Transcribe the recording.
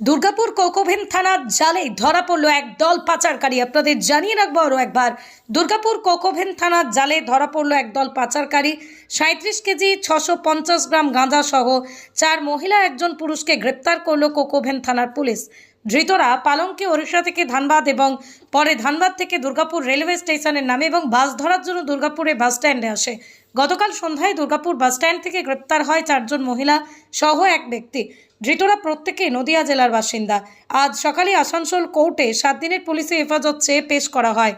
Durgapur Coke Oven থানার জালে ধরা পড়ল এক দল পাচারকারী। আপনাদের জানিয়ে রাখব আরও একবার, দুর্গাপুর কোকোভেন থানার জালে ধরা পড়ল এক দল পাচারকারী। সাঁত্রিশ কেজি, ছশো পঞ্চাশ গ্রাম গাঁজা সহ চার মহিলা, একজন পুরুষকে গ্রেপ্তার করল কোকোভেন থানার পুলিশ। ধৃতরা পালংকে ওড়িশা থেকে ধানবাদ এবং পরে ধানবাদ থেকে দুর্গাপুর রেলওয়ে স্টেশনের নামে এবং বাস ধরার জন্য দুর্গাপুরে বাস স্ট্যান্ডে আসে। গতকাল সন্ধ্যায় দুর্গাপুর বাস স্ট্যান্ড থেকে গ্রেপ্তার হয় চারজন মহিলা সহ এক ব্যক্তি। ধৃতরা প্রত্যেকে নদিয়া জেলার বাসিন্দা। আজ সকালে আসানসোল কোর্টে সাত দিনের পুলিশে হেফাজত চেয়ে পেশ করা হয়।